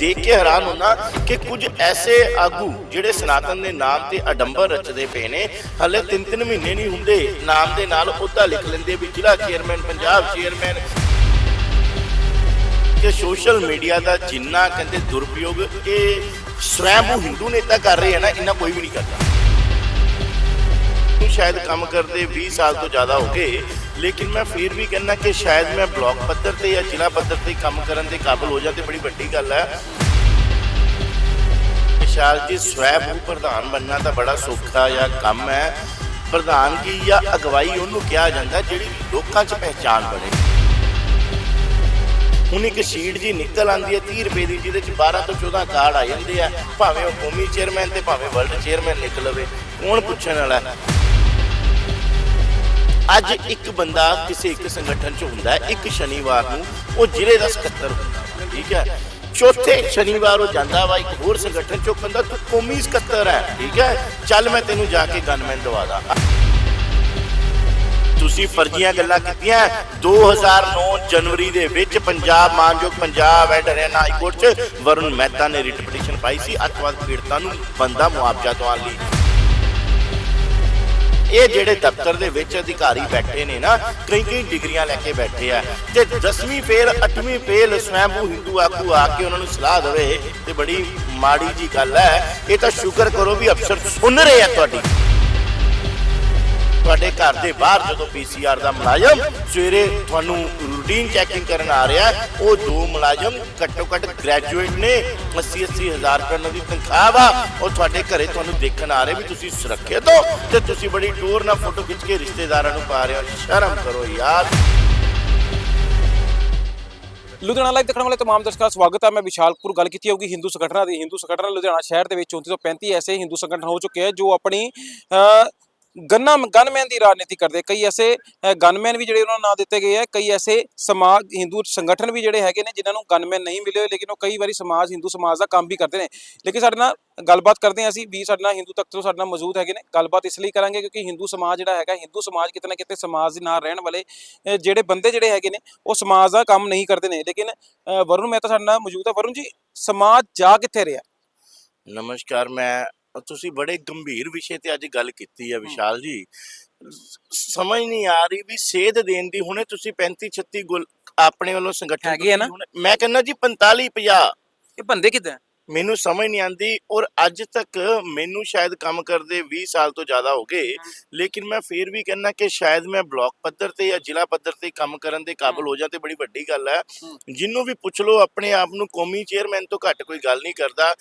ਦੇਖ ਕੇ ਹੈਰਾਨ ਹੁੰਦਾ ਕਿ ਕੁਝ ਐਸੇ ਆਗੂ ਜਿਹੜੇ ਸਨਾਤਨ ਦੇ ਨਾਮ ਤੇ ਅਡੰਬਰ ਰਚਦੇ ਪਏ ਨੇ, ਹਲੇ 3-3 ਮਹੀਨੇ ਨਹੀਂ ਹੁੰਦੇ, ਨਾਮ ਦੇ ਨਾਲ ਉਹਦਾ ਲਿਖ ਲੈਂਦੇ ਵੀ ਜ਼ਿਲ੍ਹਾ ਚੇਅਰਮੈਨ, ਪੰਜਾਬ ਚੇਅਰਮੈਨ। ਕਿ ਸੋਸ਼ਲ ਮੀਡੀਆ ਦਾ ਜਿੰਨਾ ਕਹਿੰਦੇ ਦੁਰਪਯੋਗ ਇਹ ਸਵੈਮ ਹਿੰਦੂ ਨੇਤਾ ਕਰ ਰਹੇ ਹੈ ਨਾ ਇਹਨਾਂ ਕੋਈ ਵੀ ਨਹੀਂ ਕਰਦਾ। ਸ਼ਾਇਦ ਕੰਮ ਕਰਦੇ 20 ਸਾਲ ਤੋਂ ਜ਼ਿਆਦਾ ਹੋ ਗਏ ਲੇਕਿਨ ਮੈਂ ਫਿਰ ਵੀ ਕਹਿੰਦਾ ਕਿ ਸ਼ਾਇਦ ਮੈਂ ਬਲਾਕ ਪੱਧਰ ਤੇ ਜਾਂ ਜ਼ਿਲ੍ਹਾ ਪੱਧਰ ਤੇ ਕੰਮ ਕਰਨ ਦੇ ਕਾਬਿਲ ਹੋ ਜਾ ਤੇ ਬੜੀ ਵੱਡੀ ਗੱਲ ਹੈ ਵਿਸ਼ਾਲ ਜੀ ਸਵੈਬ ਪ੍ਰਧਾਨ ਬਣਨਾ ਤਾਂ ਬੜਾ ਸੌਖਾ ਜਾਂ ਕੰਮ ਹੈ ਪ੍ਰਧਾਨਗੀ ਜਾਂ ਅਗਵਾਈ ਉਹਨੂੰ ਕਿਹਾ ਜਾਂਦਾ ਜਿਹੜੀ ਲੋਕਾਂ 'ਚ ਪਹਿਚਾਨ ਬਣੇ ਹੁਣ ਇੱਕ ਸ਼ੀਟ ਜੀ ਨਿਕਲ ਆਂਦੀ ਹੈ 30 ਰੁਪਏ ਦੀ ਜਿਹਦੇ ਚ 12 ਤੋਂ 14 ਕਾਰਡ ਆ ਜਾਂਦੇ ਆ ਭਾਵੇਂ ਉਹ ਕੌਮੀ ਚੇਅਰਮੈਨ ਤੇ ਭਾਵੇਂ ਵਰਲਡ ਚੇਅਰਮੈਨ ਨਿਕਲਵੇ ਕੌਣ ਪੁੱਛਣ ਵਾਲਾ ਅੱਜ ਇੱਕ ਬੰਦਾ ਕਿਸੇ ਇੱਕ ਸੰਗਠਨ ਚ ਹੁੰਦਾ ਹੈ ਇੱਕ ਸ਼ਨੀਵਾਰ ਨੂੰ ਉਹ ਜ਼ਿਲ੍ਹੇ ਦਾ ਸਕੱਤਰ ਹੁੰਦਾ ਵਾ, ਠੀਕ ਹੈ? ਚੌਥੇ ਸ਼ਨੀਵਾਰ ਉਹ ਜਾਂਦਾ ਵਾ ਇੱਕ ਹੋਰ ਸੰਗਠਨ ਚੋਂ ਕਹਿੰਦਾ ਤੂੰ ਕੌਮੀ ਸਕੱਤਰ ਹੈ ਠੀਕ ਹੈ? ਚੱਲ ਮੈਂ ਤੈਨੂੰ ਜਾ ਕੇ ਗਨਮੈਨ ਦਵਾ ਦਾਂ ਤੁਸੀਂ ਫਰਜ਼ੀਆਂ ਗੱਲਾਂ ਕੀਤੀਆਂ 2009 ਜਨਵਰੀ ਦੇ ਵਿੱਚ ਪੰਜਾਬ ਮਾਨਯੋਗ Punjab and Haryana high court 'ਚ ਵਰੁਣ ਮਹਿਤਾ ਨੇ ਰਿਟ ਪਟੀਸ਼ਨ ਪਾਈ ਸੀ ਅੱਤਵਾਦ ਪੀੜਤਾਂ ਨੂੰ ਬੰਦਾ ਮੁਆਵਜ਼ਾ ਦਿਵਾਉਣ ਲਈ। ਇਹ ਜਿਹੜੇ ਦਫ਼ਤਰ ਦੇ ਵਿੱਚ ਅਧਿਕਾਰੀ ਬੈਠੇ ਨੇ ਨਾ, ਕਈ ਕਈ ਡਿਗਰੀਆਂ ਲੈ ਕੇ ਬੈਠੇ ਆ। ਤੇ 10ਵੀਂ ਫੇਲ 8ਵੀਂ ਫੇਲ ਸਵੈਮੂ ਹਿੰਦੂ ਆਗੂ ਆ ਕੇ ਉਹਨਾਂ ਨੂੰ ਸਲਾਹ ਦੇਵੇ, ਤੇ ਬੜੀ ਮਾੜੀ ਜੀ ਗੱਲ ਹੈ। ਇਹ ਤਾਂ ਸ਼ੁਕਰ ਕਰੋ ਵੀ ਅਫਸਰ ਸੁਣ ਰਹੇ ਆ ਤੁਹਾਡੀ। ਤੁਹਾਡੇ ਘਰ ਦੇ ਬਾਹਰ ਜਦੋਂ ਪੀਸੀਆਰ ਦਾ ਮੁਲਾਜ਼ਮ ਸਵੇਰੇ ਤੁਹਾਨੂੰ ਰੂਟੀਨ ਚੈਕਿੰਗ ਕਰਨ ਆ ਰਿਹਾ ਉਹ ਦੋ ਮੁਲਾਜ਼ਮ ਘੱਟੋ ਘੱਟ ਗ੍ਰੈਜੂਏਟ ਨੇ 80 80 ਹਜ਼ਾਰ ਰੁਪਏ ਦੀ ਤਨਖਾਹ ਵਾ, ਉਹ ਤੁਹਾਡੇ ਘਰੇ ਤੁਹਾਨੂੰ ਦੇਖਣ ਆ ਰਹੇ ਵੀ ਤੁਸੀਂ ਸੁਰੱਖਿਅਤ ਹੋ ਤੇ ਤੁਸੀਂ ਬੜੀ ਟੂਰ ਨਾਲ ਫੋਟੋ ਖਿੱਚ ਕੇ ਰਿਸ਼ਤੇਦਾਰਾਂ ਨੂੰ ਪਾ ਰਹੇ ਹੋ। ਸ਼ਰਮ ਕਰੋ ਯਾਰ। ਲੁਧਿਆਣਾ ਲਾਈਵ ਦੇਖਣ ਵਾਲੇ ਤਮਾਮ ਦਰਸ਼ਕਾਂ ਦਾ ਸਵਾਗਤ ਹੈ। ਮੈਂ ਵਿਸ਼ਾਲਪੁਰ ਗੱਲ ਕੀਤੀ ਹੋਊਗੀ ਹਿੰਦੂ ਸੰਗਠਨਾਂ ਦੀ। ਹਿੰਦੂ ਸੰਗਠਨਾਂ ਲੁਧਿਆਣਾ ਸ਼ਹਿਰ ਦੇ ਵਿੱਚ 34 ਤੋਂ 35 ਐਸੇ ਹਿੰਦੂ ਸੰਗਠਨ ਹੋ ਚੁੱਕੇ ਹੈ ਜੋ ਆਪਣੀ ਗੰਨਾ ਗਨਮੈਨ ਦੀ ਰਾਜਨੀਤੀ ਕਰਦੇ। ਕਈ ਐਸੇ ਗਨਮੈਨ ਵੀ ਜਿਹੜੇ ਉਹਨਾਂ ਨੂੰ ਨਾਂ ਦਿੱਤੇ ਗਏ ਹੈ ਕਈ ਐਸੇ ਸਮਾਜ ਹਿੰਦੂ ਸੰਗਠਨ ਵੀ ਜਿਹੜੇ ਹੈਗੇ ਨੇ ਜਿਨ੍ਹਾਂ ਨੂੰ ਗਨਮੈਨ ਨਹੀਂ ਮਿਲੇ ਲੇਕਿਨ ਉਹ ਕਈ ਵਾਰੀ ਸਮਾਜ ਹਿੰਦੂ ਸਮਾਜ ਦਾ ਕੰਮ ਵੀ ਕਰਦੇ ਨੇ। ਲੇਕਿਨ ਸਾਡੇ ਨਾਲ ਗੱਲਬਾਤ ਕਰਦੇ ਹਾਂ ਅਸੀਂ ਵੀ ਸਾਡੇ ਨਾਲ ਹਿੰਦੂ ਤਖਤ ਤੋਂ ਸਾਡੇ ਨਾਲ ਮੌਜੂਦ ਹੈਗੇ ਨੇ। ਗੱਲਬਾਤ ਇਸ ਲਈ ਕਰਾਂਗੇ ਕਿਉਂਕਿ ਹਿੰਦੂ ਸਮਾਜ ਜਿਹੜਾ ਹੈਗਾ ਹਿੰਦੂ ਸਮਾਜ ਕਿਤੇ ਨਾ ਕਿਤੇ ਸਮਾਜ ਦੇ ਨਾਲ ਰਹਿਣ ਵਾਲੇ ਜਿਹੜੇ ਬੰਦੇ ਜਿਹੜੇ ਹੈਗੇ ਨੇ ਉਹ ਸਮਾਜ ਦਾ ਕੰਮ ਨਹੀਂ ਕਰਦੇ ਨੇ। ਲੇਕਿਨ ਅ, ਵਰੁਣ ਮਹਿਤਾ ਸਾਡੇ ਨਾਲ ਮੌਜੂਦ ਹੈ। ਵਰੁਣ ਜੀ ਸਮਾਜ ਜਾ ਕਿੱਥੇ ਰਿਹਾ? ਨਮਸਕਾਰ ਮੈਂ ਤੁਸੀਂ ਬੜੇ ਗੰਭੀਰ ਵਿਸ਼ੇ ਤੇ ਅੱਜ ਗੱਲ ਕੀਤੀ ਹੈ। ਵਿਸ਼ਾਲ ਜੀ। ਸਮਝ ਨਹੀਂ ਆ ਰਹੀ ਵੀ ਸੇਧ ਦੇਣ ਦੀ ਹੁਣੇ ਤੁਸੀਂ 35 36 ਗੁਲ ਆਪਣੇ ਵੱਲੋਂ ਸੰਗਠਨ ਹੈਗੇ ਨਾ? ਮੈਂ ਕਹਿੰਦਾ ਜੀ 45 50 ਇਹ ਬੰਦੇ ਕਿੱਦਾਂ? ਮੈਨੂੰ ਸਮਝ ਨਹੀਂ ਆਂਦੀ ਔਰ ਅੱਜ ਤੱਕ ਮੈਨੂੰ ਸ਼ਾਇਦ ਕੰਮ ਕਰਦੇ 20 ਸਾਲ ਤੋਂ ਜ਼ਿਆਦਾ ਹੋ ਗਏ। ਲੇਕਿਨ ਮੈਂ ਫੇਰ ਵੀ ਕਹਿੰਦਾ ਕਿ ਸ਼ਾਇਦ ਮੈਂ ਬਲਾਕ ਪੱਧਰ ਤੇ ਜਾਂ ਜ਼ਿਲ੍ਹਾ ਪੱਧਰ ਤੇ ਕੰਮ ਕਰਨ ਦੇ ਕਾਬਿਲ ਹੋ। ਜਾ ਤੇ ਬੜੀ ਵੱਡੀ ਗੱਲ ਹੈ। ਜਿਹਨੂੰ ਵੀ ਪੁੱਛ ਲਓ ਆਪਣੇ ਆਪ ਨੂੰ ਕੌਮੀ ਚੇਅਰਮੈਨ ਤੋਂ ਘੱਟ ਕੋਈ ਗੱਲ ਨਹੀਂ ਕਰਦਾ।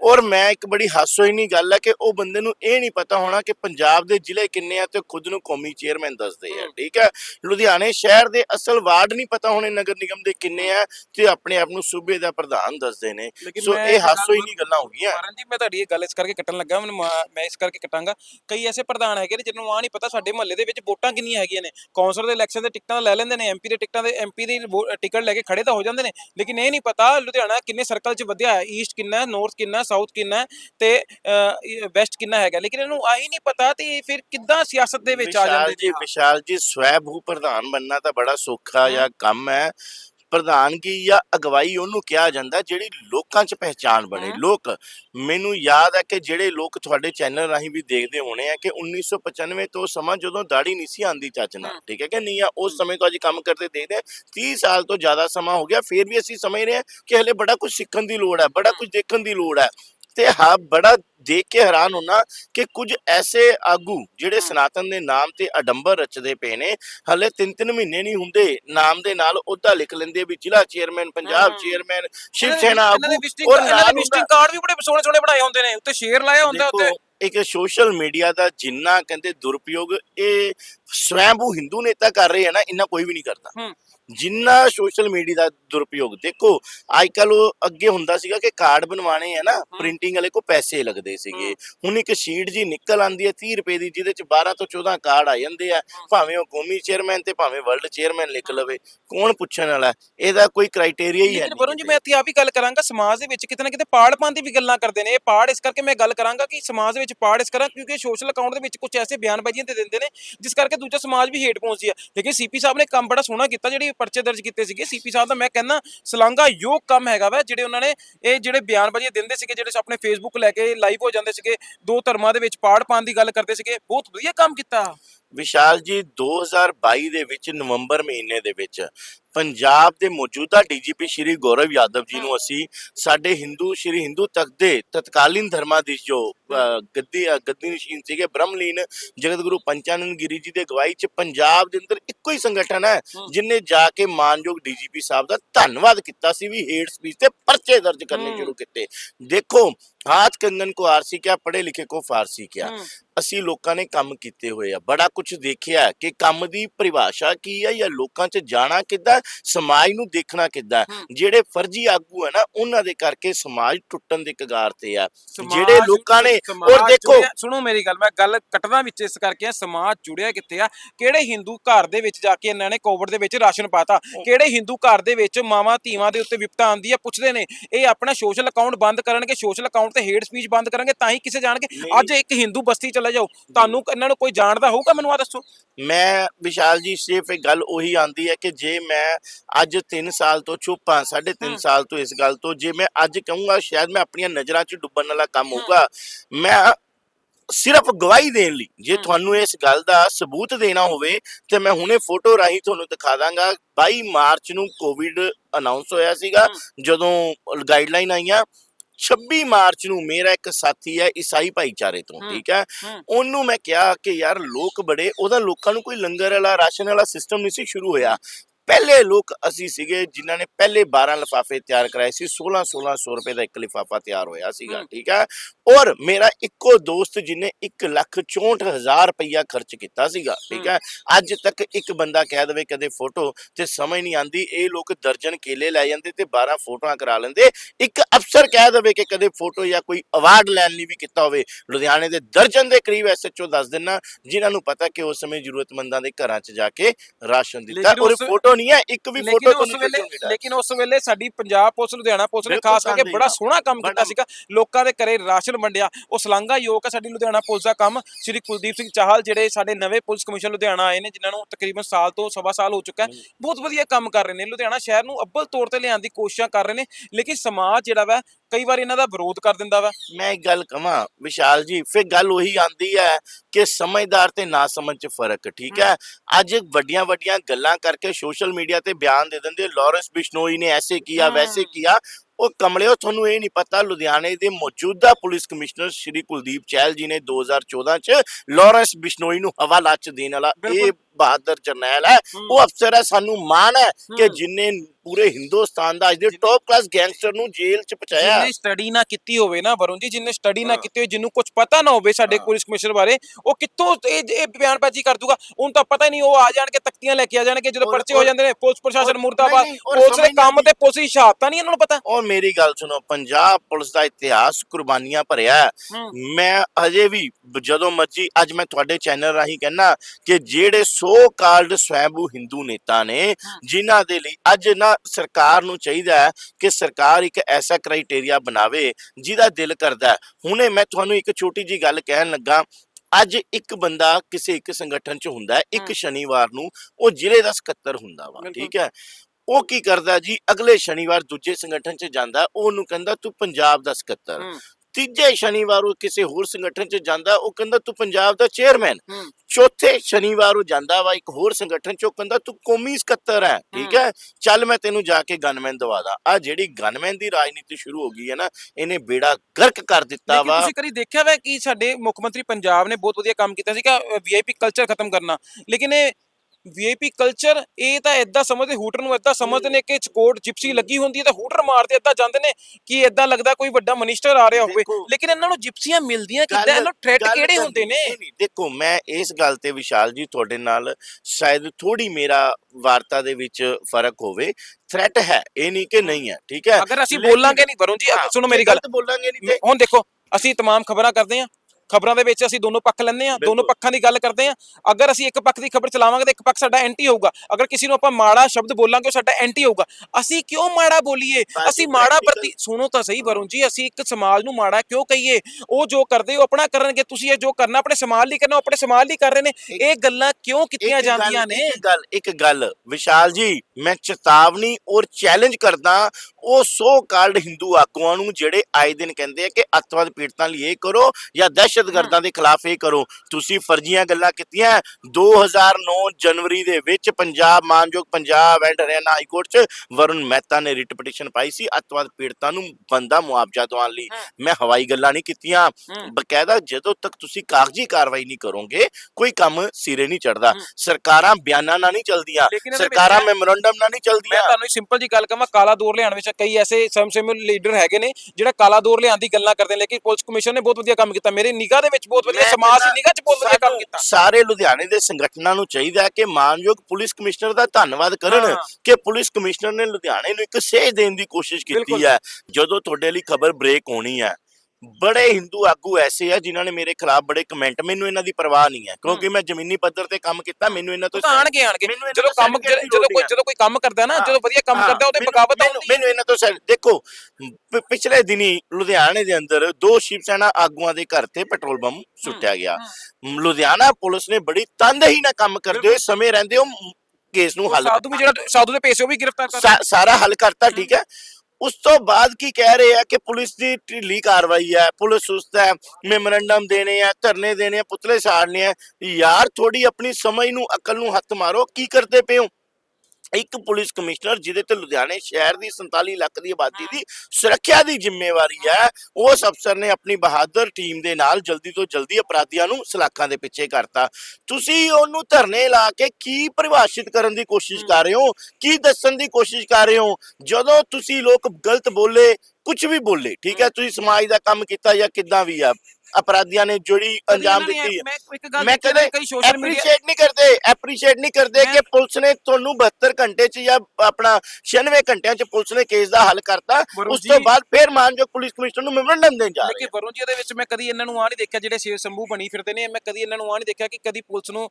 ਔਰ ਮੈਂ ਇੱਕ ਬੜੀ ਹਾਸੋਹੀਣੀ ਗੱਲ ਹੈ ਕਿ ਉਹ ਬੰਦੇ ਨੂੰ ਇਹ ਨਹੀਂ ਪਤਾ ਹੋਣਾ ਕਿ ਪੰਜਾਬ ਦੇ ਜ਼ਿਲ੍ਹੇ ਕਿੰਨੇ ਆ ਤੇ ਖੁਦ ਨੂੰ ਕੌਮੀ ਚੇਅਰਮੈਨ ਦੱਸਦੇ ਆ। ਠੀਕ ਹੈ? ਲੁਧਿਆਣੇ ਸ਼ਹਿਰ ਦੇ ਅਸਲ ਵਾਰਡ ਨਹੀਂ ਪਤਾ ਹੋਣੇ ਨਗਰ ਨਿਗਮ ਦੇ ਕਿੰਨੇ ਆ ਤੇ ਆਪਣੇ ਆਪ ਨੂੰ ਸੂਬੇ ਦਾ ਪ੍ਰਧਾਨ ਦੱਸਦੇ ਨੇ। ਸੋ ਇਹ ਹਾਸੋਹੀਣੀ ਗੱਲਾਂ ਹੋ ਗਈਆਂ। ਮਾਰਨ ਜੀ ਮੈਂ ਤੁਹਾਡੀ ਇਹ ਗੱਲ ਇਸ ਕਰਕੇ ਕੱਟਣ ਲੱਗਾ ਮਾ- ਮੈਂ ਇਸ ਕਰਕੇ ਕੱਟਾਂਗਾ। ਕਈ ਐਸੇ ਪ੍ਰਧਾਨ ਹੈਗੇ ਨੇ ਜਿਹਨੂੰ ਆ ਨਹੀਂ ਪਤਾ ਸਾਡੇ ਮਹੱਲੇ ਦੇ ਵਿੱਚ ਵੋਟਾਂ ਕਿੰਨੀਆਂ ਹੈਗੀਆਂ ਨੇ। ਕੌਂਸਲ ਦੇ ਇਲੈਕਸ਼ਨ ਦੇ ਟਿਕਟਾਂ ਲੈ ਲੈਂਦੇ ਨੇ ਐਮਪੀ ਦੇ ਟਿਕਟਾਂ ਦੇ ਐਮਪੀ ਦੀ ਟਿਕਟ ਲੈ ਕੇ ਖੜੇ ਤਾਂ ਹੋ ਜਾਂਦੇ ਨੇ। ਲੇਕਿਨ ਇਹ ਨਹੀਂ ਪਤਾ ਲੁਧਿਆਣਾ ਕਿੰਨੇ ਸਰਕਲ 'ਚ ਵਧਿਆ ਹੈ ਈਸਟ ਕਿੰਨਾ ਹੈ ਨਾਰਥ ਕਿੰਨਾ ਸਾਊਥ ਕਿੰਨਾ ਹੈ ਤੇ ਵੈਸਟ ਕਿੰਨਾ ਹੈਗਾ। ਲੇਕਿਨ ਇਹਨੂੰ ਆਹੀ ਨਹੀਂ ਪਤਾ ਤੇ ਫਿਰ ਕਿੱਦਾਂ ਸਿਆਸਤ ਦੇ ਵਿੱਚ ਆ ਜਾਂਦੇ ਜੀ ਵਿਸ਼ਾਲ ਜੀ ਸਵੈਭੂ ਪ੍ਰਧਾਨ ਬੰਨਾ ਤਾਂ ਬੜਾ ਸੌਖਾ ਜਾਂ ਕੰਮ ਹੈ। ਪ੍ਰਧਾਨਗੀ ਜਾਂ ਅਗਵਾਈ ਉਹਨੂੰ ਕਿਹਾ ਜਾਂਦਾ ਜਿਹੜੀ ਲੋਕਾਂ 'ਚ ਪਹਿਚਾਨ ਬਣੇ। ਲੋਕ ਮੈਨੂੰ ਯਾਦ ਹੈ ਕਿ ਜਿਹੜੇ ਲੋਕ ਤੁਹਾਡੇ ਚੈਨਲ ਰਾਹੀਂ ਵੀ ਦੇਖਦੇ ਹੋਣੇ ਆ ਕਿ 1995 ਤੋਂ ਸਮਾਂ ਜਦੋਂ ਦਾੜੀ ਨਹੀਂ ਸੀ ਆਂਦੀ ਹਮ। ਠੀਕ ਹੈ ਕਿ ਨਹੀਂ? ਆ ਉਸ ਸਮੇਂ ਤੋਂ ਅੱਜ ਕੰਮ ਕਰਦੇ ਦੇਖਦੇ ਆ 30 ਸਾਲ ਤੋਂ ਜ਼ਿਆਦਾ ਸਮਾਂ ਹੋ ਗਿਆ ਫਿਰ ਵੀ ਅਸੀਂ ਸਮਝ ਰਹੇ ਹਾਂ ਕਿ ਹਲੇ ਬੜਾ ਕੁਝ ਸਿੱਖਣ ਦੀ ਲੋੜ ਹੈ ਬੜਾ ਕੁਝ ਦੇਖਣ ਦੀ ਲੋੜ ਹੈ। ਤੇ ਹਾਂ ਬੜਾ ਦੇਖ ਕੇ ਹੈਰਾਨ ਹੋਣਾ ਕਿ ਕੁਝ ਐਸੇ ਆਗੂ ਜਿਹੜੇ ਸਨਾਤਨ ਦੇ ਨਾਮ ਤੇ ਅਡੰਬਰ ਰਚਦੇ ਪਏ ਨੇ ਹਲੇ 3-3 ਮਹੀਨੇ ਨਹੀਂ ਹੁੰਦੇ ਨਾਮ ਦੇ ਨਾਲ ਉਹਦਾ ਲਿਖ ਲੈਂਦੇ ਵੀ ਜ਼ਿਲ੍ਹਾ ਚੇਅਰਮੈਨ ਪੰਜਾਬ। ਚੇਅਰਮੈਨ ਸ਼ਿਵ ਸੈਨਾ ਆਗੂ ਔਰ ਨਾਲ ਵਿਜ਼ਿਟਿੰਗ ਕਾਰਡ ਵੀ ਬੜੇ ਸੋਹਣੇ ਸੋਹਣੇ ਬਣਾਏ ਹੁੰਦੇ ਨੇ ਉੱਤੇ ਸ਼ੇਰ ਲਾਇਆ ਹੁੰਦਾ ਉੱਤੇ ਇੱਕ ਸੋਸ਼ਲ ਮੀਡੀਆ ਦਾ ਜਿੰਨਾ ਕਹਿੰਦੇ ਦੁਰਉਪਯੋਗ ਇਹ ਸਵੈਮਭੂ ਹਿੰਦੂ ਨੇਤਾ ਕਰ ਰਹੇ ਆ ਨਾ ਇੰਨਾ ਕੋਈ ਵੀ ਨਹੀਂ ਕਰਦਾ। ਜਿੰਨਾ ਸੋਸ਼ਲ ਮੀਡੀਆ ਦਾ ਦੁਰਉਪਯੋਗ ਦੇਖੋ ਅੱਜ ਕੱਲ ਉਹ ਅੱਗੇ ਹੁੰਦਾ ਸੀਗਾ ਕਿ ਕਾਰਡ ਬਣਵਾਣੇ ਆ ਨਾ ਪ੍ਰਿੰਟਿੰਗ ਵਾਲੇ ਕੋ ਪੈਸੇ ਲੱਗਦੇ ਸੀਗੇ। ਹੁਣ ਇੱਕ ਸ਼ੀਟ ਜੀ ਨਿਕਲ ਆਂਦੀ ਹੈ 30 ਰੁਪਏ ਦੀ ਜਿਹਦੇ ਚ 12 ਤੋਂ 14 ਕਾਰਡ ਆ ਜਾਂਦੇ ਆ। ਭਾਵੇਂ ਉਹ ਕੌਮੀ ਚੇਅਰਮੈਨ ਤੇ ਭਾਵੇਂ ਵਰਲਡ ਚੇਅਰਮੈਨ ਲਿਖ ਲਵੇ। ਕੌਣ ਪੁੱਛਣ ਵਾਲਾ? ਇਹਦਾ ਕੋਈ ਕ੍ਰਾਈਟੇਰੀਆ ਹੀ ਹੈ ਲੇਕਿਨ ਨਹੀਂ ਵਰੁਣ ਜੀ ਮੈਂ ਇੱਥੇ ਆ ਵੀ ਗੱਲ ਕਰਾਂਗਾ ਸਮਾਜ ਦੇ ਵਿੱਚ ਕਿਤੇ ਨਾ ਕਿਤੇ ਪਾੜਪਾਂ ਦੀ ਵੀ ਗੱਲਾਂ ਕਰਦੇ ਨੇ। ਇਹ ਪਾੜ ਇਸ ਕਰਕੇ ਮੈਂ ਗੱਲ ਕਰਾਂਗਾ ਕਿ ਸਮਾਜ ਦੇ ਵਿੱਚ ਪਾੜ ਇਸ ਕਰਾਂ ਕਿਉਂਕਿ ਸੋਸ਼ਲ ਅਕਾਊਂਟ ਦੇ ਵਿੱਚ ਕੁਝ ਐਸੇ ਬਿਆਨਬਾਜ਼ੀਆਂ ਤੇ ਦਿੰਦੇ ਨੇ ਜਿਸ ਕਰਕੇ ਦੂਜਾ ਸਮਾਜ ਵੀ ਹੇਟ ਪਹੁੰਚਦੀ ਹੈ। ਲੇਕਿਨ ਸੀਪੀ ਸਾਹਿਬ ਨੇ ਕੰਮ ਬੜਾ ਸੋਹਣਾ ਕੀਤਾ ਜਿਹੜੀ ਪਰਚੇ ਦਰਜ ਕੀਤੇ ਸੀਗੇ। ਸੀਪੀ ਸਾਹਿਬ ਦਾ ਮੈਂ ਕਹਿੰਦਾ ਸਲਾਂਗਾ ਯੋਗ ਕੰਮ ਹੈਗਾ ਵਾ ਜਿਹੜੇ ਉਹਨਾਂ ਨੇ ਇਹ ਜਿਹੜੇ ਬਿਆਨਬਾਜ਼ੀ ਦਿੰਦੇ ਸੀਗੇ ਜਿਹੜੇ ਆਪਣੇ ਫੇਸਬੁੱਕ ਲੈ ਕੇ ਲਾਈਵ ਹੋ ਜਾਂਦੇ ਸੀਗੇ ਦੋ ਧਰਮਾਂ ਦੇ ਵਿੱਚ ਪਾੜ ਪਾਣ ਦੀ ਗੱਲ ਕਰਦੇ ਸੀਗੇ। ਬਹੁਤ ਵਧੀਆ ਕੰਮ ਕੀਤਾ। ਵਿਸ਼ਾਲ ਜੀ 2022 ਦੇ ਵਿੱਚ ਨਵੰਬਰ ਮਹੀਨੇ ਦੇ ਵਿੱਚ ਪੰਜਾਬ ਦੇ ਮੌਜੂਦਾ ਡੀਜੀਪੀ ਸ਼੍ਰੀ ਗੌਰਵ ਯਾਦਵ ਜੀ ਨੂੰ ਅਸੀਂ ਸਾਡੇ ਹਿੰਦੂ ਸ਼੍ਰੀ ਹਿੰਦੂ ਤਖਤ ਦੇ ਤਤਕਾਲੀਨ ਧਰਮਾਧੀਸ਼ ਜੋ ਗੱਦੀ ਗੱਦੀ ਨਸ਼ੀਨ ਸੀਗੇ ਬ੍ਰਹਮਲੀਨ ਜਗਤ ਗੁਰੂ ਪੰਚਾਨੰਦ ਗਿਰੀ ਜੀ ਦੇ ਅਗਵਾਈ ਚ ਪੰਜਾਬ ਦੇ ਅੰਦਰ ਇੱਕੋ ਹੀ ਸੰਗਠਨ ਹੈ। ਜਿਨੇ ਜਾ ਕੇ ਮਾਨਯੋਗ ਡੀਜੀਪੀ ਸਾਹਿਬ ਦਾ ਧੰਨਵਾਦ ਕੀਤਾ ਸੀ ਵੀ ਹੇਟ ਸਪੀਚ ਤੇ ਪਰਚੇ ਦਰਜ ਕਰਨੇ। ਸ਼ੁਰੂ ਕੀਤੇ ਦੇਖੋ ਹਾਥ ਕੰਗਨ ਕੋ ਆਰਸੀ ਕਿਆ ਪੜੇ ਲਿਖੇ ਕੋ ਫਾਰਸੀ ਕਿਆ। ਅਸੀਂ ਲੋਕਾਂ ਨੇ ਕੰਮ ਕੀਤੇ ਹੋਏ ਆ। ਬੜਾ ਕੁਝ ਦੇਖਿਆ ਕਿ ਕੰਮ ਦੀ ਪਰਿਭਾਸ਼ਾ ਕੀ ਹੈ ਜਾਂ ਲੋਕਾਂ 'ਚ ਜਾਣਾ ਕਿੱਦਾਂ ਸਮਾਜ ਨੂੰ ਦੇਖਣਾ ਕਿੱਦਾਂ। ਜਿਹੜੇ ਫਰਜ਼ੀ ਆਗੂ ਹੈ ਨਾ ਉਹਨਾਂ ਦੇ ਕਰਕੇ ਸਮਾਜ ਟੁੱਟਣ ਦੇ ਕਗਾਰ ਤੇ ਆ। ਜਿਹੜੇ ਲੋਕਾਂ ਨੇ ਔਰ ਦੇਖੋ ਸੁਣੋ ਮੇਰੀ ਗੱਲ ਮੈਂ ਗੱਲ ਕੱਟਦਾ ਵਿੱਚ ਇਸ ਕਰਕੇ ਆ ਸਮਾਜ ਜੁੜਿਆ ਕਿੱਥੇ ਆ? ਕਿਹੜੇ ਹਿੰਦੂ ਘਰ ਦੇ ਵਿੱਚ ਜਾ ਕੇ ਇਹਨਾਂ ਨੇ ਕੋਵਿਡ ਦੇ ਵਿੱਚ ਰਾਸ਼ਨ ਪਾਤਾ? ਕਿਹੜੇ ਹਿੰਦੂ ਘਰ ਦੇ ਵਿੱਚ ਮਾਵਾਂ ਧੀਵਾਂ ਦੇ ਉੱਤੇ ਵਿਪਤਾ ਆਉਂਦੀ ਆ? ਪੁੱਛਦੇ ਨੇ ਇਹ ਆਪਣਾ ਸੋਸ਼ਲ ਅਕਾਊਂਟ ਬੰਦ ਕਰਨਗੇ ਸੋਸ਼ਲ ਅਕਾਊਂਟ ਤੇ ਹੇਟ ਸਪੀਚ ਬੰਦ ਕਰਨਗੇ ਤਾਂ ਹੀ ਕਿਸੇ ਜਾਣਗੇ। ਅੱਜ ਇੱਕ ਹਿੰਦੂ ਬਸਤੀ ਚਲੇ ਜਾਓ ਤੁਹਾਨੂੰ ਇਹਨਾਂ ਨੂੰ ਕੋਈ ਜਾਣਦਾ ਹੋਊਗਾ ਮੈਨੂੰ ਆ ਦੱਸੋ ਮੈਂ ਵਿਸ਼ਾਲ ਜੀ ਸਿਰਫ ਇੱਕ ਗੱਲ ਉਹੀ ਆਂਦੀ ਹੈ ਕਿ ਜੇ ਮੈਂ ਅੱਜ 3 ਸਾਲ ਤੋਂ ਚੁੱਪ ਤਿੰਨ ਹਮ। ਸਾਲ ਤੋਂ ਇਸ ਗੱਲ ਤੋਂ ਜੇ ਮੈਂ ਅੱਜ ਕਹੂੰਗਾ ਸ਼ਾਇਦ ਮੈਂ ਆਪਣੀਆਂ ਨਜ਼ਰਾਂ 'ਚ ਡੁੱਬਣ ਵਾਲਾ ਕੰਮ। ਹੋਊਗਾ ਮੈਂ ਸਿਰਫ ਗਵਾਹੀ ਦੇਣ ਲਈ ਜੇ। ਤੁਹਾਨੂੰ ਇਸ ਗੱਲ ਦਾ ਸਬੂਤ ਦੇਣਾ ਹੋਵੇ ਤੇ ਮੈਂ ਹੁਣੇ ਫੋਟੋ ਰਾਹੀਂ ਤੁਹਾਨੂੰ ਦਿਖਾ ਦਾਂਗਾ 22 ਮਾਰਚ ਨੂੰ ਕੋਵਿਡ ਅਨਾਉਂਸ ਹੋਇਆ ਸੀਗਾ। ਜਦੋਂ ਗਾਈਡਲਾਈਨ ਆਈਆਂ 26 ਮਾਰਚ ਨੂੰ ਮੇਰਾ ਇੱਕ ਸਾਥੀ ਹੈ ਈਸਾਈ ਭਾਈਚਾਰੇ ਤੋਂ। ਠੀਕ ਹੈ। ਉਹਨੂੰ ਮੈਂ ਕਿਹਾ ਕਿ ਯਾਰ ਲੋਕ ਬੜੇ ਉਹਦਾ ਲੋਕਾਂ ਨੂੰ ਕੋਈ ਲੰਗਰ ਵਾਲਾ ਰਾਸ਼ਨ ਵਾਲਾ ਸਿਸਟਮ ਨਹੀਂ ਸੀ ਸ਼ੁਰੂ ਹੋਇਆ ਪਹਿਲੇ ਲੋਕ ਅਸੀਂ ਸੀਗੇ ਜਿਨ੍ਹਾਂ ਨੇ ਪਹਿਲੇ 12 ਲਿਫਾਫੇ ਤਿਆਰ ਕਰਾਏ ਸੀ 16 1600 ਰੁਪਏ ਦਾ ਇੱਕ ਲਿਫਾਫਾ ਤਿਆਰ ਹੋਇਆ ਸੀਗਾ। ਠੀਕ ਹੈ ਔਰ ਮੇਰਾ ਇੱਕੋ ਦੋਸਤ ਜਿਹਨੇ 1 ਲੱਖ 64000 ਰੁਪਈਆ ਖਰਚ ਕੀਤਾ ਸੀਗਾ ਠੀਕ। ਹੈ ਅੱਜ ਤੱਕ ਇੱਕ ਬੰਦਾ ਕਹਿ ਦੇਵੇ ਕਦੇ ਫੋਟੋ ਤੇ ਸਮਝ ਨਹੀਂ ਆਂਦੀ ਇਹ ਲੋਕ ਦਰਜਨ ਕੇਲੇ ਲੈ ਜਾਂਦੇ ਤੇ 12 ਫੋਟੋਆਂ ਕਰਾ ਲੈਂਦੇ ਇੱਕ ਅਫਸਰ ਕਹਿ ਦੇਵੇ ਕਿ ਕਦੇ ਫੋਟੋ ਜਾਂ ਕੋਈ ਅਵਾਰਡ ਲੈਣ ਲਈ ਵੀ ਕੀਤਾ ਹੋਵੇ ਲੁਧਿਆਣੇ ਦੇ ਦਰਜਨ ਦੇ ਕਰੀਬ ਐਸਐਚਓ ਦੱਸ ਦੇਣਾ ਜਿਨ੍ਹਾਂ ਨੂੰ ਪਤਾ ਕਿ ਉਸ ਸਮੇਂ ਜ਼ਰੂਰਤਮੰਦਾਂ ਦੇ ਘਰਾਂ 'ਚ ਜਾ ਕੇ ਰਾਸ਼ਨ ਦਿੱਤਾ ਔਰ ਫੋਟੋ ਨਹੀਂ ਹੈ ਇੱਕ ਵੀ ਲੇਕਿਨ ਫੋਟੋ ਉਸ ਵੇਲੇ ਲੇਕਿਨ ਉਸ ਵੇਲੇ ਸਾਡੀ ਪੰਜਾਬ ਪੁਲਿਸ ਲੁਧਿਆਣਾ ਪੁਲਿਸ ਨੇ ਖਾਸ ਕਰਕੇ ਬੜਾ। ਸੋਹਣਾ ਕੰਮ ਕੀਤਾ ਸੀਗਾ। ਲੋਕਾਂ ਦੇ ਘਰੇ ਰਾਸ਼ਨ ਵੰਡਿਆ। ਉਹ ਸਲਾਂਘਾ ਯੋਗ ਹੈ ਸਾਡੀ ਲੁਧਿਆਣਾ ਪੁਲਿਸ ਦਾ ਕੰਮ। ਸ਼੍ਰੀ ਕੁਲਦੀਪ ਸਿੰਘ ਚਾਹਲ ਜਿਹੜੇ ਸਾਡੇ ਨਵੇਂ ਪੁਲਿਸ ਕਮਿਸ਼ਨ ਲੁਧਿਆਣਾ ਆਏ ਨੇ ਜਿਨ੍ਹਾਂ ਨੂੰ ਤਕਰੀਬਨ ਸਾਲ ਤੋਂ ਸਵਾ ਸਾਲ ਹੋ ਚੁੱਕਾ ਹੈ। ਬਹੁਤ ਵਧੀਆ ਕੰਮ ਕਰ ਰਹੇ ਨੇ। ਲੁਧਿਆਣਾ ਸ਼ਹਿਰ ਨੂੰ ਅੱਬਲ ਤੌਰ ਤੇ ਲਿਆਉਣ ਦੀ ਕੋਸ਼ਿਸ਼ਾਂ ਕਰ ਰਹੇ ਨੇ। ਲੇਕਿਨ ਸਮਾਜ ਜਿਹੜਾ ਵਾ ਕਈ ਵਾਰ ਇਹਨਾਂ ਦਾ ਵਿਰੋਧ ਕਰ ਦਿੰਦਾ ਵਾ ਮੈਂ ਇੱਕ ਗੱਲ ਕਹਾਂ ਵਿਸ਼ਾਲ ਜੀ ਫਿਰ ਗੱਲ ਉਹੀ ਆਂਦੀ ਹੈ ਕਿ ਸਮਝਦਾਰ ਤੇ ਨਾ ਸਮਝ ਚ ਫ਼ਰਕ ਠੀਕ ਹੈ ਅੱਜ ਵੱਡੀਆਂ ਵੱਡੀਆਂ ਗੱਲਾਂ ਕਰਕੇ ਸੋਸ਼ਲ ਮੀਡੀਆ ਤੇ ਬਿਆਨ ਦੇ ਦਿੰਦੇ ਲਾਰੈਂਸ ਬਿਸ਼ਨੋਈ ਨੇ ਐਸੇ ਕੀਤਾ। ਵੈਸੇ ਕੀਤਾ ਉਹ ਕਮਲਿਓ ਤੁਹਾਨੂੰ ਇਹ ਨਹੀਂ ਪਤਾ ਲੁਧਿਆਣੇ ਦੇ ਮੌਜੂਦਾ ਪੁਲਿਸ ਕਮਿਸ਼ਨਰ ਸ਼੍ਰੀ ਕੁਲਦੀਪ ਚਹਿਲ ਜੀ ਨੇ 2014 ਚ ਲਾਰੈਂਸ ਬਿਸ਼ਨੋਈ ਨੂੰ ਹਵਾਲਾ ਚ ਦੇਣ ਵਾਲਾ ਇਹ। ਬਹਾਦਰ ਜਰਨੈਲ ਹੈ ਉਹ ਅਫਸਰ ਹੈ ਸਾਨੂੰ ਮਾਣ ਹੈ ਕਿ। ਜਿਨੇ ਪੂਰੇ ਹਿੰਦੁਸਤਾਨ ਦਾ ਅੱਜ ਦੇ ਟੌਪ ਕਲਾਸ ਗੈਂਗਸਟਰ ਨੂੰ ਜੇਲ੍ਹ ਚ ਪਹੁੰਚਾਇਆ ਜਿੰਨੇ ਸਟੱਡੀ ਨਾ ਕੀਤੀ ਹੋਵੇ ਨਾ ਵਰੁਣ ਜੀ ਜਿੰਨੇ ਸਟੱਡੀ ਨਾ। ਕੀਤੀ ਹੋਵੇ ਜਿਹਨੂੰ ਕੁਝ ਪਤਾ ਨਾ ਹੋਵੇ ਸਾਡੇ। ਪੁਲਿਸ ਕਮਿਸ਼ਨਰ ਬਾਰੇ ਉਹ ਕਿੱਥੋਂ ਇਹ ਇਹ ਬਿਆਨਬਾਜ਼ੀ ਕਰ ਦੂਗਾ ਉਹਨੂੰ ਤਾਂ ਪਤਾ ਹੀ ਨਹੀਂ ਉਹ ਆ ਜਾਣ ਕੇ ਤਖਤੀਆਂ ਲੈ ਕੇ ਆ ਜਾਣਗੇ ਜਦੋਂ ਪਰਚੇ ਹੋ ਜਾਂਦੇ ਨੇ ਪੁਲਿਸ ਪ੍ਰਸ਼ਾਸਨ ਮੁਰਦਾਬਾਦ ਪੁਲਿਸ ਦੇ ਕੰਮ। ਤੇ ਪੁਲਿਸ ਦੀ ਸ਼ਹਾਦਤਾਂ ਨਹੀਂ ਇਹਨਾਂ ਨੂੰ ਪਤਾ ਔਰ ਮੇਰੀ ਗੱਲ ਸੁਣੋ ਪੰਜਾਬ ਪੁਲਿਸ ਦਾ ਇਤਿਹਾਸ ਕੁਰਬਾਨੀਆਂ ਭਰਿਆ ਮੈਂ ਹਜੇ ਵੀ ਜਦੋਂ ਮਰਜ਼ੀ ਅੱਜ ਮੈਂ ਤੁਹਾਡੇ ਚੈਨਲ ਰਾਹੀਂ ਕਹਿਣਾ ਕਿ ਜਿਹੜੇ ਸੋ ਕਾਲਡ ਸਵੈਂਭੂ ਹਿੰਦੂ ਨੇਤਾ ਨੇ ਜਿਨ੍ਹਾਂ ਦੇ ਲਈ ਅੱਜ ਨਾ ਸਰਕਾਰ ਨੂੰ ਚਾਹੀਦਾ ਹੈ ਕਿ ਸਰਕਾਰ ਇੱਕ ਐਸਾ ਕ੍ਰਾਈਟੇਰੀਆ ਬਣਾਵੇ ਜਿਹਦਾ ਦਿਲ ਕਰਦਾ। ਹੁਣੇ ਮੈਂ ਤੁਹਾਨੂੰ ਇੱਕ ਛੋਟੀ ਜੀ ਗੱਲ ਕਹਿਣ ਲੱਗਾ ਅੱਜ ਇੱਕ ਬੰਦਾ ਕਿਸੇ ਇੱਕ ਸੰਗਠਨ 'ਚ ਹੁੰਦਾ ਹੈ ਇੱਕ। ਸ਼ਨੀਵਾਰ ਨੂੰ ਉਹ ਜ਼ਿਲ੍ਹੇ ਦਾ ਸਕੱਤਰ ਹੁੰਦਾ ਵਾ। ਠੀਕ ਹੈ ਉਹ ਕੀ ਕਰਦਾ ਜੀ ਅਗਲੇ ਸ਼ਨੀਵਾਰ ਦੂਜੇ ਸੰਗਠਨ 'ਚ ਜਾਂਦਾ ਉਹ ਉਹਨੂੰ ਕਹਿੰਦਾ ਤੂੰ ਪੰਜਾਬ ਦਾ ਸਕੱਤਰ। ਤੀਜੇ ਸ਼ਨੀਵਾਰ ਉਹ ਕਿਸੇ ਹੋਰ ਸੰਗਠਨ 'ਚ ਜਾਂਦਾ ਉਹ ਕਹਿੰਦਾ ਤੂੰ ਪੰਜਾਬ ਦਾ ਚੇਅਰਮੈਨ। ਚੌਥੇ ਸ਼ਨੀਵਾਰ ਉਹ ਜਾਂਦਾ ਵਾ ਇੱਕ ਹੋਰ ਸੰਗਠਨ 'ਚ ਉਹ ਕਹਿੰਦਾ ਤੂੰ ਕੌਮੀ ਸਕੱਤਰ ਹੈ ਠੀਕ ਹੈ। ਚੱਲ ਮੈਂ ਤੈਨੂੰ ਜਾ ਕੇ ਗਨਮੈਨ ਦਵਾ ਦਾਂ। ਆ ਜਿਹੜੀ ਗਨਮੈਨ ਦੀ ਰਾਜਨੀਤੀ ਸ਼ੁਰੂ ਹੋ ਗਈ ਹੈ ਨਾ ਇਹਨੇ ਬੇੜਾ ਗਰਕ ਕਰ ਦਿੱਤਾ ਵਾ। ਤੁਸੀਂ ਕਦੀ ਦੇਖਿਆ ਵਾ ਕਿ ਸਾਡੇ ਮੁੱਖ ਮੰਤਰੀ ਪੰਜਾਬ ਨੇ ਬਹੁਤ ਵਧੀਆ ਕੰਮ ਕੀਤਾ ਸੀਗਾ ਵੀਆਈਪੀ ਕਲਚਰ ਖਤਮ ਕਰਨਾ? ਲੇਕਿਨ ਇਹ ਵੀਆਈਪੀ ਕਲਚਰ ਇਹ ਤਾਂ ਇਦਾਂ ਸਮਝਦੇ ਹੂਟਰ ਨੂੰ ਇਦਾਂ ਸਮਝਦੇ ਨੇ ਕਿ ਚਕੋਟ ਜਿਪਸੀ ਲੱਗੀ ਹੁੰਦੀ ਹੈ ਤਾਂ ਹੂਟਰ ਮਾਰਦੇ ਇਦਾਂ ਜਾਂਦੇ ਨੇ ਕਿ ਇਦਾਂ ਲੱਗਦਾ ਕੋਈ ਵੱਡਾ ਮਿਨਿਸਟਰ ਆ ਰਿਹਾ ਹੋਵੇ ਦੇਖੋ, ਲੇਕਿਨ ਇਹਨਾਂ ਨੂੰ ਜਿਪਸੀਆਂ ਮਿਲਦੀਆਂ ਕਿੱਦਾਂ ਗੱਲ- ਇਹਨਾਂ ਨੂੰ ਥ੍ਰੈਟ ਗੱਲ ਕਿਹੜੇ ਤਾਂ ਹੁੰਦੇ ਨੇ ਨਹੀਂ, ਨਹੀਂ ਦੇਖੋ ਮੈਂ ਇਸ ਗੱਲ ਤੇ ਵਿਸ਼ਾਲ ਜੀ ਤੁਹਾਡੇ ਨਾਲ ਸ਼ਾਇਦ ਥੋੜੀ ਮੇਰਾ ਵਾਰਤਾ ਦੇ ਵਿੱਚ ਫਰਕ ਹੋਵੇ ਥ੍ਰੈਟ ਹੈ ਇਹ ਨਹੀਂ ਕਿ ਨਹੀਂ ਹੈ ਠੀਕ ਹੈ ਅਗਰ ਅਸੀਂ ਲੇਕਿਨ- ਬੋਲਾਂਗੇ ਨਹੀਂ ਵਰੁਣ ਜੀ ਹਾਂ, ਸੁਣੋ ਮੇਰੀ ਗੱਲ ਗਲਤ ਬੋਲਾਂਗੇ ਨਹੀਂ ਤੇ ਹੁਣ ਦੇਖੋ ਅਸੀਂ तमाम ਖਬਰਾਂ ਕਰਦੇ ਹਾਂ ਖਬਰਾਂ ਦੇ ਵਿੱਚ ਅਸੀਂ ਦੋਨੋਂ ਪੱਖ ਲੈਂਦੇ ਆ ਦੋਨੋਂ। ਪੱਖਾਂ ਦੀ ਗੱਲ ਕਰਦੇ ਆ ਅਗਰ ਅਸੀਂ ਇੱਕ ਪੱਖ ਦੀ ਖਬਰ ਚਲਾਵਾਂਗੇ ਤਾਂ ਇੱਕ ਪੱਖ ਸਾਡਾ ਐਂਟੀ ਹੋਊਗਾ। ਅਗਰ ਕਿਸੇ ਨੂੰ ਆਪਾਂ ਮਾੜਾ ਸ਼ਬਦ ਬੋਲਾਂਗੇ ਉਹ ਸਾਡਾ ਐਂਟੀ ਹੋਊਗਾ। ਅਸੀਂ ਕਿਉਂ ਮਾੜਾ ਬੋਲੀਏ? ਅਸੀਂ ਮਾੜਾ ਪ੍ਰਤੀ ਸੁਣੋ ਤਾਂ ਸਹੀ ਵਰੁਣ ਜੀ ਅਸੀਂ ਇੱਕ ਸਮਾਜ ਨੂੰ ਮਾੜਾ ਕਿਉਂ ਕਹੀਏ? ਉਹ ਜੋ ਕਰਦੇ ਉਹ ਆਪਣਾ ਕਰਨਗੇ। ਤੁਸੀਂ ਇਹ ਜੋ ਕਰਨਾ ਆਪਣੇ ਸਮਾਜ ਲਈ ਕਰਨਾ ਆਪਣੇ ਸਮਾਜ ਲਈ ਕਰ ਰਹੇ ਨੇ। ਇਹ ਗੱਲਾਂ ਕਿਉਂ ਕੀਤੀਆਂ ਜਾਂਦੀਆਂ ਨੇ? ਇੱਕ ਗੱਲ ਇੱਕ ਗੱਲ। ਵਿਸ਼ਾਲ ਜੀ ਮੈਂ ਚੇਤਾਵਨੀ ਔਰ ਚੈਲੰਜ ਕਰਦਾ ਉਹ ਸੋ ਕਾਲਡ ਹਿੰਦੂ ਆਗੂਆਂ ਨੂੰ ਜਿਹੜੇ ਆਏ ਦਿਨ ਕਹਿੰਦੇ ਆ ਕਿ ਅੱਤਵਾਦ ਪੀੜਤਾਂ ਲਈ ਇਹ ਕਰੋ ਜਾਂ ਦਹਿਸ਼ਤਗਰਦਾਂ ਦੇ ਖਿਲਾਫ ਇਹ ਕਰੋ। ਤੁਸੀਂ ਫਰਜ਼ੀਆਂ ਗੱਲਾਂ ਕੀਤੀਆਂ 2009 ਜਨਵਰੀ ਦੇ ਵਿੱਚ ਪੰਜਾਬ ਮਾਨਯੋਗ Punjab and Haryana high court 'ਚ ਵਰੁਣ ਮਹਿਤਾ ਨੇ ਰਿਟ ਪਟੀਸ਼ਨ ਪਾਈ ਸੀ। ਅੱਤਵਾਦ ਪੀੜਤਾਂ ਨੂੰ ਬੰਦਾ ਮੁਆਵਜ਼ਾ ਦਿਵਾਉਣ ਲਈ। ਮੈਂ ਹਵਾਈ ਗੱਲਾਂ ਨਹੀਂ ਕੀਤੀਆਂ। ਬਕਾਇਦਾ ਜਦੋਂ ਤੱਕ ਤੁਸੀਂ ਕਾਗਜ਼ੀ ਕਾਰਵਾਈ ਨਹੀਂ ਕਰੋਗੇ ਕੋਈ ਕੰਮ ਸਿਰੇ ਨਹੀਂ ਚੜਦਾ। ਸਰਕਾਰਾਂ ਬਿਆਨਾਂ ਨਾਲ ਨਹੀਂ ਚੱਲਦੀਆਂ। ਸਰਕਾਰਾਂ ਮੈਂ- ਮੈਮੋਰੰਡਮ ਨਾਲ ਨਹੀਂ ਮੈਂ ਚੱਲਦੀਆਂ ਤੁਹਾਨੂੰ ਸਿੰਪਲ ਜੀ ਗੱਲ ਕਹਾਂ। ਕਾਲਾ ਦੌਰ ਲਿਆਉਣ ਵਿੱਚ ਕਈ ਐਸੇ ਸਮਸਿਮ ਲੀਡਰ ਹੈਗੇ ਨੇ ਜਿਹੜਾ ਕਾਲਾ ਦੌਰ ਲਿਆਉਣ ਦੀ ਗੱਲਾਂ ਕਰਦੇ ਨੇ। ਲੇਕਿਨ ਪੁਲਿਸ ਕਮਿਸ਼ਨ ਨੇ ਬਹੁਤ ਵਧੀਆ ਕੰਮ ਕੀਤਾ। ਮੇਰੇ ਨਿਗਾਹ ਦੇ ਵਿੱਚ ਬਹੁਤ ਵਧੀਆ ਸਮਾਜ ਦੀ ਨਿਗਾਹ 'ਚ ਬਹੁਤ ਵਧੀਆ ਕੰਮ ਕੀਤਾ ਸਾਰੇ ਲੁਧਿਆਣੇ ਦੇ ਸੰਗਠਨਾਂ ਨੂੰ ਚਾਹੀਦਾ ਹੈ ਕਿ ਮਾਨਯੋਗ ਪੁਲਿਸ ਕਮਿਸ਼ਨਰ ਦਾ ਧੰਨਵਾਦ ਕਰਨ। ਕਿ ਪੁਲਿਸ ਕਮਿਸ਼ਨਰ ਨੇ ਲੁਧਿਆਣੇ ਨੂੰ ਇੱਕ ਸੇਧ ਦੇਣ ਦੀ ਕੋਸ਼ਿਸ਼ ਕੀਤੀ। ਹੈ ਜਦੋਂ ਤੁਹਾਡੇ ਲਈ ਖਬਰ ਬ੍ਰੇਕ ਹੋਣੀ ਹੈ ਬੜੇ ਹਿੰਦੂ ਆਗੂ ਐਸੇ ਆ ਜਿਨ੍ਹਾਂ ਨੇ ਮੇਰੇ ਖਿਲਾਫ ਬੜੇ ਕਮੈਂਟ ਮੈਨੂੰ ਇਹਨਾਂ ਦੀ ਪਰਵਾਹ ਨਹੀਂ ਹੈ ਕਿਉਂਕਿ ਮੈਂ ਜ਼ਮੀਨੀ ਪੱਧਰ ਤੇ ਕੰਮ ਕੀਤਾ ਮੈਨੂੰ ਇਹਨਾਂ ਤੋਂ ਆਣਗੇ ਆਣਗੇ ਜਦੋਂ ਕੰਮ ਜਦੋਂ ਕੋਈ। ਜਦੋਂ ਕੋਈ ਕੰਮ ਕਰਦਾ ਨਾ। ਜਦੋਂ ਵਧੀਆ ਕੰਮ ਕਰਦਾ ਉਹਦੇ ਬਗਾਵਤ ਮੈਨੂੰ- ਇਹਨਾਂ ਤੋਂ ਦੇਖੋ ਪਿਛਲੇ ਦਿਨੀ ਲੁਧਿਆਣੇ ਦੇ ਅੰਦਰ ਦੋ ਸ਼ਿਵ ਸੈਨਾ ਆਗੂਆਂ ਦੇ ਘਰ ਤੇ ਪੈਟਰੋਲ ਬੰਬ ਸੁੱਟਿਆ ਗਿਆ। ਲੁਧਿਆਣਾ ਪੁਲਿਸ ਨੇ ਬੜੀ ਤੰਦਹੀ ਨਾਲ ਕੰਮ ਕਰਦੇ ਹੋਏ ਸਮੇਂ ਰਹਿੰਦੇ ਉਹ ਕੇਸ ਨੂੰ ਹੱਲ ਸਾਧੂ ਵੀ ਜਿਹੜਾ ਸਾਧੂ ਦੇ ਪੈਸੇ ਉਹ ਵੀ ਗ੍ਰਿਫਤਾਰ ਕਰ ਸਾ- ਸਾਰਾ ਹੱਲ ਕਰਤਾ ਠੀਕ ਹੈ। ਉਸ ਤੋਂ ਬਾਅਦ ਕੀ ਕਹਿ ਰਹੇ ਆ ਕਿ ਪੁਲਿਸ ਦੀ ਢਿੱਲੀ ਕਾਰਵਾਈ ਹੈ ਪੁਲਿਸ ਸੁਸਤ ਹੈ ਮੈਮੋਰੰਡਮ ਦੇਣੇ ਆ, ਧਰਨੇ ਦੇਣੇ ਆ, ਪੁਤਲੇ ਸਾੜਨੇ ਆ। ਯਾਰ ਥੋੜੀ ਆਪਣੀ ਸਮਝ ਨੂੰ, ਅਕਲ ਨੂੰ ਹੱਥ ਮਾਰੋ, ਕੀ ਕਰਦੇ ਪਏ ਹੋ? ਇੱਕ ਪੁਲਿਸ ਕਮਿਸ਼ਨਰ ਜਿਹਦੇ ਤੇ ਲੁਧਿਆਣੇ ਸ਼ਹਿਰ ਦੀ 47 ਲੱਖ ਦੀ ਆਬਾਦੀ ਦੀ ਸੁਰੱਖਿਆ ਦੀ ਜ਼ਿੰਮੇਵਾਰੀ ਹੈ ਉਸ ਅਫਸਰ ਨੇ ਆਪਣੀ ਬਹਾਦਰ ਟੀਮ ਦੇ ਨਾਲ ਜਲਦੀ ਤੋਂ ਜਲਦੀ ਅਪਰਾਧੀਆਂ ਨੂੰ ਸਲਾਖਾਂ ਦੇ ਪਿੱਛੇ ਕਰਤਾ। ਤੁਸੀਂ ਉਹਨੂੰ ਧਰਨੇ ਲਾ ਕੇ ਕੀ ਪਰਿਭਾਸ਼ਿਤ ਕਰਨ ਦੀ ਕੋਸ਼ਿਸ਼ ਕਰ ਰਹੇ ਹੋ? ਕੀ ਦੱਸਣ ਦੀ ਕੋਸ਼ਿਸ਼ ਕਰ ਰਹੇ ਹੋ? ਜਦੋਂ ਤੁਸੀਂ ਲੋਕ ਗਲਤ ਬੋਲੇ ਕੁਝ ਵੀ ਬੋਲੇ ਠੀਕ ਹੈ। ਤੁਸੀਂ ਸਮਾਜ ਦਾ ਕੰਮ ਕੀਤਾ ਜਾਂ ਕਿੱਦਾਂ ਵੀ ਆ ਅਪਰਾਧੀਆਂ ਨੇ ਜਿਹੜੀ ਅੰਜਾਮ ਦਿੱਤੀ ਹੈ। ਮੈਂ ਕਦੇ ਐਪਰੀਸ਼ੀਏਟ ਨਹੀਂ ਕਰਦੇ ਐਪਰੀਸ਼ੀਏਟ ਨਹੀਂ ਕਰਦੇ ਕਿ ਪੁਲਿਸ ਨੇ ਤੁਹਾਨੂੰ 72 ਘੰਟੇ ਚ ਜਾਂ ਆਪਣਾ 96 ਘੰਟਿਆਂ ਚ ਪੁਲਿਸ ਨੇ ਕੇਸ ਦਾ ਹੱਲ ਕਰਤਾ। ਉਸ ਤੋਂ ਬਾਅਦ ਫਿਰ ਮਾਨਯੋਗ ਪੁਲਿਸ ਕਮਿਸ਼ਨਰ ਨੂੰ ਮੈਮੋਰੰਡਮ ਦੇਣ ਜਾ ਰਹੇ ਲੇਕਿਨ ਵਰੁਣ ਜੀ ਇਹਦੇ ਵਿੱਚ ਮੈਂ ਕਦੀ ਇਹਨਾਂ ਨੂੰ ਆ ਨਹੀਂ ਦੇਖਿਆ ਜਿਹੜੇ ਸ਼ੇਰ ਸੰਭੂ ਬਣੀ ਫਿਰਦੇ ਨੇ। ਮੈਂ ਕਦੀ ਇਹਨਾਂ ਨੂੰ ਆ ਨਹੀਂ ਦੇਖਿਆ ਕਿ ਕਦੀ ਪੁਲਿਸ ਨੂੰ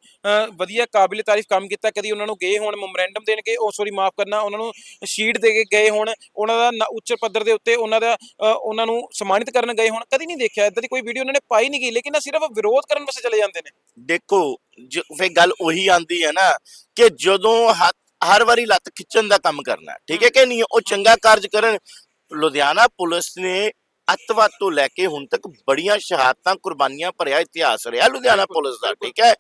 ਵਧੀਆ ਕਾਬਿਲ ਤਾਰੀਫ ਕੰਮ ਕੀਤਾ ਕਦੀ ਉਹਨਾਂ ਨੂੰ ਗਏ ਹੋਣ ਮੈਮੋਰੈਂਡਮ ਦੇਣਗੇ ਉਹ ਸੌਰੀ ਮਾਫ ਕਰਨਾ ਉਹਨਾਂ ਨੂੰ ਸ਼ੀਟ ਦੇ ਕੇ ਗਏ ਹੋਣ ਉਹਨਾਂ ਦਾ ਉੱਚ ਪੱਧਰ ਦੇ ਉੱਤੇ ਉਹਨਾਂ ਦਾ ਉਹਨਾਂ ਨੂੰ ਸਨਮਾਨਿਤ ਕਰਨ ਗਏ ਹੋਣ ਕਦੀ ਨਹੀਂ ਦੇਖਿਆ। ਇਦਾਂ ਦੀ ਕੋਈ ਵੀਡੀਓ ਉਹਨਾਂ ਨੇ ਪਾਈ ਨਹੀਂ ਗਈ ਲੇਕਿਨ ਇਹ ਸਿਰਫ ਵਿਰੋਧ ਕਰਨ ਵਾਸਤੇ ਚਲੇ ਜਾਂਦੇ ਨੇ। ਦੇਖੋ ਫਿਰ ਗੱਲ ਉਹੀ ਆਂਦੀ ਹੈ ਨਾ ਕਿ ਜਦੋਂ ਹਰ ਵਾਰੀ ਲੱਤ ਖਿੱਚਣ ਦਾ ਕੰਮ ਕਰਨਾ ਠੀਕ ਹੈ ਕਿ ਨਹੀਂ? ਉਹ ਚੰਗਾ ਕਾਰਜ ਕਰਨ। ਲੁਧਿਆਣਾ ਪੁਲਿਸ ਨੇ ਅੱਤਵਾਦ ਤੋਂ ਲੈ ਕੇ ਹੁਣ ਤੱਕ ਬੜੀਆਂ ਸ਼ਹਾਦਤਾਂ ਕੁਰਬਾਨੀਆਂ ਭਰਿਆ ਇਤਿਹਾਸ ਰਿਹਾ ਲੁਧਿਆਣਾ ਪੁਲਿਸ ਦਾ। ਠੀਕ ਹੈ?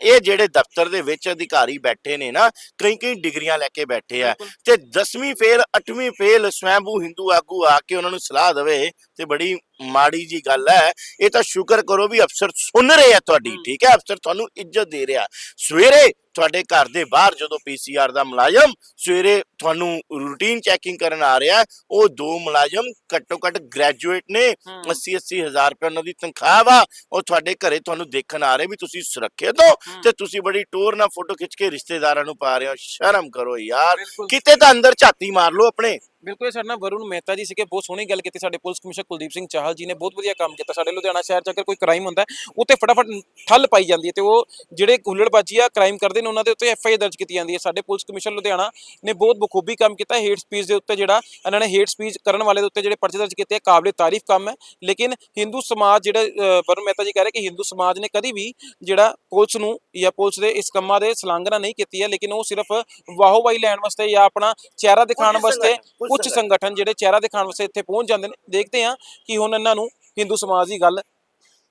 ਇਹ ਜਿਹੜੇ ਦਫ਼ਤਰ ਦੇ ਵਿੱਚ ਅਧਿਕਾਰੀ ਬੈਠੇ ਨੇ ਨਾ ਕਈ ਕਈ ਡਿਗਰੀਆਂ ਲੈ ਕੇ ਬੈਠੇ ਆ ਤੇ 10ਵੀਂ ਫੇਲ 8ਵੀਂ ਫੇਲ ਸਵੈਂਭੂ ਹਿੰਦੂ ਆਗੂ ਆ ਕੇ ਉਹਨਾਂ ਨੂੰ ਸਲਾਹ ਦੇਵੇ ਤੇ ਬੜੀ ਮਾੜੀ ਜੀ ਗੱਲ ਹੈ। ਇਹ ਤਾਂ ਸ਼ੁਕਰ ਕਰੋ ਵੀ ਅਫਸਰ ਸੁਣ ਰਹੇ ਆ ਤੁਹਾਡੀ। ਠੀਕ ਹੈ? ਅਫਸਰ ਤੁਹਾਨੂੰ ਇੱਜ਼ਤ ਦੇ ਰਿਹਾ। ਸਵੇਰੇ ਤੁਹਾਡੇ ਘਰ ਦੇ ਬਾਹਰ ਜਦੋਂ ਪੀਸੀਆਰ ਦਾ ਮੁਲਾਜ਼ਮ ਸਵੇਰੇ ਤੁਹਾਨੂੰ ਰੂਟੀਨ ਚੈਕਿੰਗ ਕਰਨ ਆ ਰਿਹਾ ਉਹ ਦੋ ਮੁਲਾਜ਼ਮ ਘੱਟੋ ਘੱਟ ਗ੍ਰੈਜੂਏਟ ਨੇ 80 80 ਹਜ਼ਾਰ ਰੁਪਏ ਉਹਨਾਂ ਦੀ ਤਨਖਾਹ ਵਾ ਉਹ ਤੁਹਾਡੇ ਘਰੇ ਤੁਹਾਨੂੰ ਦੇਖਣ ਆ ਰਹੇ ਵੀ ਤੁਸੀਂ ਸੁਰੱਖਿਅਤ ਹੋ। ਤੇ ਤੁਸੀਂ ਬੜੀ ਟੋਰ ਨਾਲ ਫੋਟੋ ਖਿੱਚ ਕੇ ਰਿਸ਼ਤੇਦਾਰਾਂ ਨੂੰ ਪਾ ਰਹੇ ਹੋ। ਸ਼ਰਮ ਕਰੋ ਯਾਰ। ਕਿਤੇ ਤਾਂ ਅੰਦਰ ਝਾਤੀ ਮਾਰ ਲਓ ਆਪਣੇ। ਬਿਲਕੁਲ ਇਹ ਸਾਡੇ ਨਾਲ ਵਰੁਣ ਮਹਿਤਾ ਜੀ ਸੀਗੇ ਬਹੁਤ ਸੋਹਣੀ ਗੱਲ ਕੀਤੀ ਸਾਡੇ ਪੁਲਿਸ ਕਮਿਸ਼ਨਰ ਕੁਲਦੀਪ ਸਿੰਘ ਚਾਹਲ ਜੀ ਨੇ ਬਹੁਤ ਵਧੀਆ ਕੰਮ ਕੀਤਾ ਸਾਡੇ ਲੁਧਿਆਣਾ ਸ਼ਹਿਰ 'ਚ ਅਗਰ ਕੋਈ ਕ੍ਰਾਈਮ ਹੁੰਦਾ ਉਹ ਤੇ ਫਟਾਫਟ ਠੱਲ ਪਾਈ ਜਾਂਦੀ ਹੈ ਤੇ ਉਹ ਜਿਹੜੇ ਹੁੱਲੜਬਾਜੀ ਆ ਕ੍ਰਾਈਮ ਕਰਦੇ ਨੇ ਉਹਨਾਂ ਦੇ ਉੱਤੇ ਐਫ ਆਈ ਦਰਜ ਕੀਤੀ ਜਾਂਦੀ ਹੈ। ਸਾਡੇ ਪੁਲਿਸ ਕਮਿਸ਼ਨਰ ਲੁਧਿਆਣਾ ਨੇ ਬਹੁਤ ਬਖੂਬੀ ਕੰਮ ਕੀਤਾ ਹੇਟ ਸਪੀਚ ਦੇ ਉੱਤੇ ਜਿਹੜਾ ਇਹਨਾਂ ਨੇ ਹੇਟ ਸਪੀਚ ਕਰਨ ਵਾਲੇ ਦੇ ਉੱਤੇ ਜਿਹੜੇ ਪਰਚੇ ਦਰਜ ਕੀਤੇ ਆ ਕਾਬਲੇ ਤਾਰੀਫ ਕੰਮ ਹੈ। ਲੇਕਿਨ ਹਿੰਦੂ ਸਮਾਜ ਜਿਹੜਾ ਵਰੁਣ ਮਹਿਤਾ ਜੀ ਕਹਿ ਰਹੇ ਕਿ ਹਿੰਦੂ ਸਮਾਜ ਨੇ ਕਦੀ ਵੀ ਜਿਹੜਾ ਪੁਲਿਸ ਨੂੰ ਜਾਂ ਪੁਲਿਸ ਦੇ ਇਸ ਕੰਮਾਂ ਦੇ ਸਲਾਂਘਣਾ ਨਹੀਂ ਕੀਤੀ ਹੈ ਲੇਕਿਨ ਉਹ ਸਿਰਫ ਵਾਹੋਵਾਈ ਲੈਣ ਵਾਸਤੇ ਜਾਂ ਆਪਣਾ ਚਿਹਰਾ ਦਿਖਾਉਣ ਵਾਸਤੇ ਕੁਝ ਸੰਗਠਨ ਜਿਹੜੇ ਚਿਹਰਾ ਦਿਖਾਉਣ ਵਾਸਤੇ ਇੱਥੇ ਪਹੁੰਚ ਜਾਂਦੇ ਨੇ ਦੇਖਦੇ ਹਾਂ ਕਿ ਹੁਣ ਇਹਨਾਂ ਨੂੰ ਹਿੰਦੂ ਸਮਾਜ ਦੀ ਗੱਲ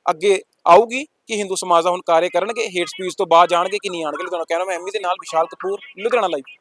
ਅੱਗੇ ਆਊਗੀ ਕਿ ਹਿੰਦੂ ਸਮਾਜ ਦਾ ਹੁਣ ਕਾਰਜ ਕਰਨਗੇ ਹੇਟ ਸਪੀਚ ਤੋਂ ਬਾਅਦ ਜਾਣਗੇ ਕਿ ਨਹੀਂ ਆਣਗੇ ਲੁਧਿਆਣਾ ਕਹਿਣਾ ਮੈਂ ਐਮੀ ਦੇ ਨਾਲ ਵਿਸ਼ਾਲ ਕਪੂਰ ਲੁਧਿਆਣਾ ਲਾਈਵ